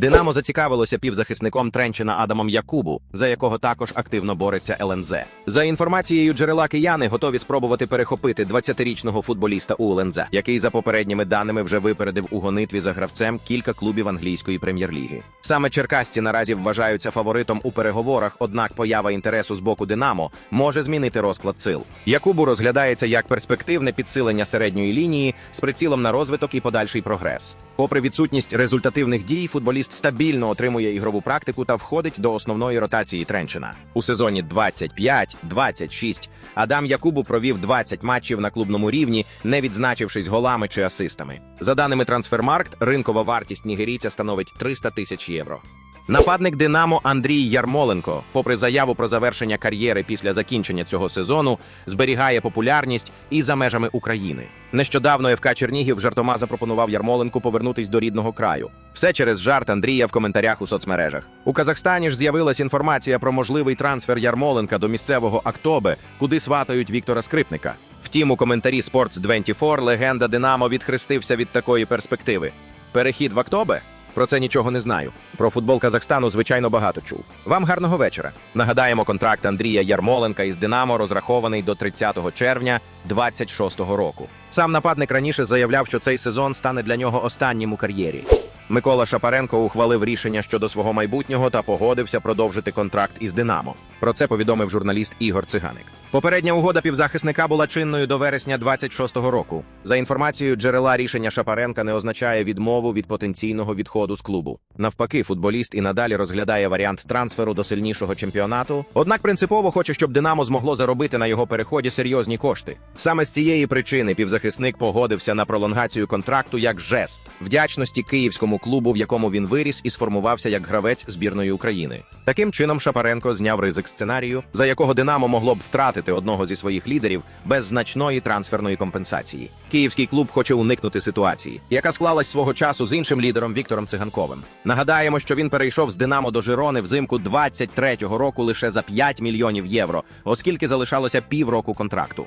Динамо зацікавилося півзахисником Тренчина Адамом Якубу, за якого також активно бореться ЛНЗ. За інформацією джерела кияни готові спробувати перехопити 20-річного футболіста у ЛНЗ, який за попередніми даними вже випередив у гонитві за гравцем кілька клубів англійської прем'єр-ліги. Саме черкасці наразі вважаються фаворитом у переговорах, однак поява інтересу з боку Динамо може змінити розклад сил. Якубу розглядається як перспективне підсилення середньої лінії з прицілом на розвиток і подальший прогрес. Попри відсутність результативних дій, футболіст стабільно отримує ігрову практику та входить до основної ротації Тренчина. У сезоні 25-26 Адам Якубу провів 20 матчів на клубному рівні, не відзначившись голами чи асистами. За даними Трансфермаркт, ринкова вартість нігерійця становить 300 тисяч євро. Нападник Динамо Андрій Ярмоленко, попри заяву про завершення кар'єри після закінчення цього сезону, зберігає популярність і за межами України. Нещодавно ФК Чернігів жартома запропонував Ярмоленку повернутись до рідного краю. Все через жарт Андрія в коментарях у соцмережах. У Казахстані ж з'явилась інформація про можливий трансфер Ярмоленка до місцевого Актобе, куди сватають Віктора Скрипника. Втім, у коментарі Sports 24 легенда Динамо відхрестився від такої перспективи. Перехід в Актобе? Про це нічого не знаю. Про футбол Казахстану, звичайно, багато чув. Вам гарного вечора. Нагадаємо, контракт Андрія Ярмоленка із Динамо розрахований до 30 червня 26-го року. Сам нападник раніше заявляв, що цей сезон стане для нього останнім у кар'єрі. Микола Шапаренко ухвалив рішення щодо свого майбутнього та погодився продовжити контракт із Динамо. Про це повідомив журналіст Ігор Циганик. Попередня угода півзахисника була чинною до вересня 26-го року. За інформацією джерела, рішення Шапаренка не означає відмову від потенційного відходу з клубу. Навпаки, футболіст і надалі розглядає варіант трансферу до сильнішого чемпіонату. Однак принципово хоче, щоб Динамо змогло заробити на його переході серйозні кошти. Саме з цієї причини півзахисник погодився на пролонгацію контракту як жест вдячності київському клубу, в якому він виріс і сформувався як гравець збірної України. Таким чином Шапаренко зняв ризик сценарію, за якого Динамо могло б втратити одного зі своїх лідерів без значної трансферної компенсації. Київський клуб хоче уникнути ситуації, яка склалась свого часу з іншим лідером Віктором Циганковим. Нагадаємо, що він перейшов з Динамо до Жирони взимку 23-го року лише за 5 мільйонів євро, оскільки залишалося півроку контракту.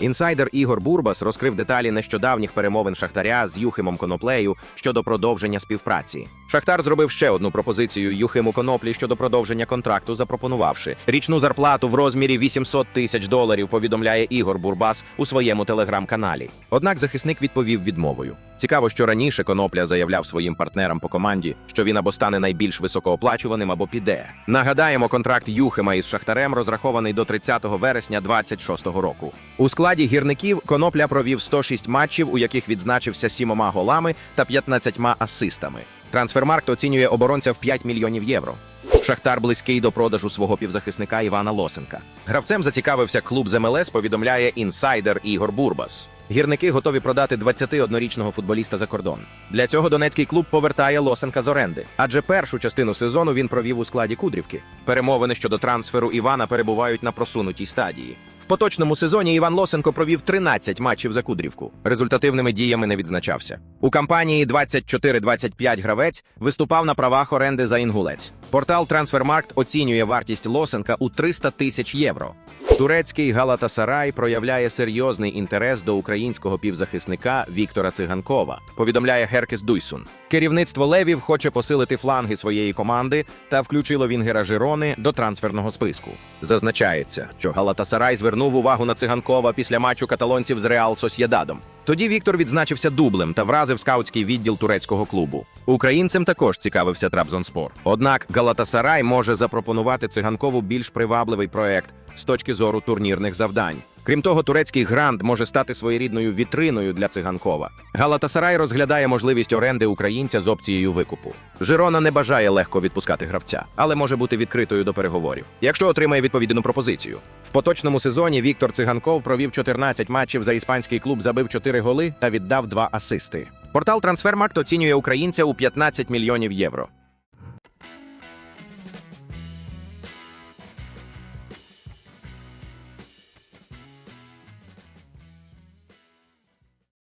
Інсайдер Ігор Бурбас розкрив деталі нещодавніх перемовин Шахтаря з Юхимом Коноплею щодо продовження співпраці. Шахтар зробив ще одну пропозицію Юхиму Коноплі щодо продовження контракту, запропонувавши річну зарплату в розмірі 800 тисяч доларів. Повідомляє Ігор Бурбас у своєму телеграм-каналі. Однак захисник відповів відмовою. Цікаво, що раніше Конопля заявляв своїм партнерам по команді, що він або стане найбільш високооплачуваним, або піде. Нагадаємо, контракт Юхима із Шахтарем розрахований до 30 вересня 26-го року. У складі гірників Конопля провів 106 матчів, у яких відзначився сімома голами та 15 асистами. Трансфермаркт оцінює оборонця в 5 мільйонів євро. Шахтар близький до продажу свого півзахисника Івана Лосенка. Гравцем зацікавився клуб з МЛС, повідомляє інсайдер Ігор Бурбас. Гірники готові продати 21-річного футболіста за кордон. Для цього донецький клуб повертає Лосенка з оренди, адже першу частину сезону він провів у складі Кудрівки. Перемовини щодо трансферу Івана перебувають на просунутій стадії. В поточному сезоні Іван Лосенко провів 13 матчів за Кудрівку. Результативними діями не відзначався. У кампанії 24-25 гравець виступав на правах оренди за інгулець. Портал Трансфермаркт оцінює вартість Лосенка у 300 тисяч євро. Турецький Галатасарай проявляє серйозний інтерес до українського півзахисника Віктора Циганкова, повідомляє Геркес Дуйсун. Керівництво Левів хоче посилити фланги своєї команди та включило Вінгера Жирони до трансферного списку. Зазначається, що Галатасарай звернув увагу на циганкова після матчу каталонців з Реал Сосєдадом. Тоді Віктор відзначився дублем та вразив скаутський відділ турецького клубу. Українцем також цікавився Трабзонспор. Однак Галатасарай може запропонувати циганкову більш привабливий проект з точки зору турнірних завдань. Крім того, турецький грант може стати своєрідною вітриною для циганкова. Галатасарай розглядає можливість оренди українця з опцією викупу. Жирона не бажає легко відпускати гравця, але може бути відкритою до переговорів, якщо отримає відповідну пропозицію. В поточному сезоні Віктор Циганков провів 14 матчів за іспанський клуб, забив 4 голи та віддав 2 асисти. Портал Трансфермаркт оцінює українця у 15 мільйонів євро.